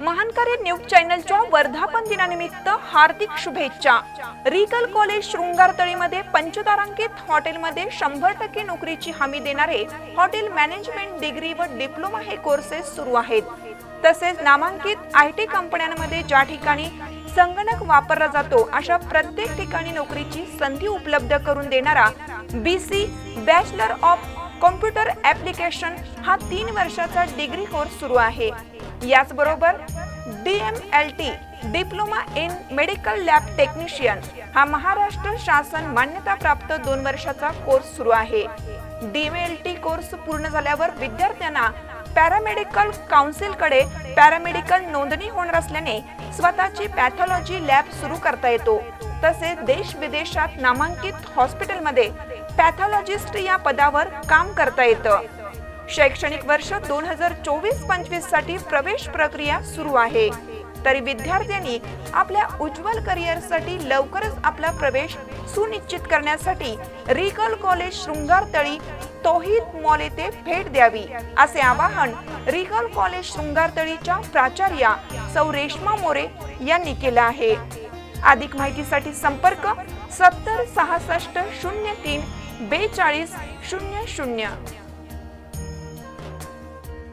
महानकारी news चॅनलच्या वर्धापन दिनानिमित्त हार्दिक शुभेच्छा. रिगल कॉलेज शृंगारतळीमध्ये पंचतारांकित हॉटेलमध्ये शंभर टक्के नोकरीची हमी देणारे हॉटेल मॅनेजमेंट डिग्री व डिप्लोमा हे कोर्सेस सुरू आहेत. तसेच नामांकित आय टी कंपन्यांमध्ये ज्या ठिकाणी संगणक वापरला जातो अशा प्रत्येक ठिकाणी नोकरीची संधी उपलब्ध करून देणारा B C bachelor of computer application हा तीन वर्षाचा डिग्री कोर्स सुरू आहे. याचबरोबर D M L T diploma in medical lab technician हा महाराष्ट्र शासन मान्यताप्राप्त दोन वर्षाचा कोर्स सुरू आहे. D M L T course पूर्ण झाल्यावर विद्यार्थ्यांना पॅरामेडिकल काउन्सिलकडे पॅरामेडिकल नोंदणी होणार असल्याने स्वतःची पॅथॉलॉजी लॅब सुरू करता येतो. तसेच देश विदेशात नामांकित हॉस्पिटलमध्ये पॅथॉलॉजिस्ट या पदावर काम करता येतं. शैक्षणिक वर्ष दोन हजार चोवीस पंचवीससाठी प्रवेश प्रक्रिया सुरू आहे. तरी विद्यार्थ्यांनी आपल्या उज्ज्वल करिअरसाठी लवकरच आपला प्रवेश सुनिश्चित करण्यासाठी Regal college Shringartali Tohid mall येथे भेट द्यावी असे आवाहन रिगल कॉलेज शृंगारतळीच्या प्राचार्या सौ रेश्मा मोरे यांनी केलं आहे. अधिक माहितीसाठी संपर्क सत्तर सहासष्ट शून्य तीन बेचाळीस शून्य शून्य.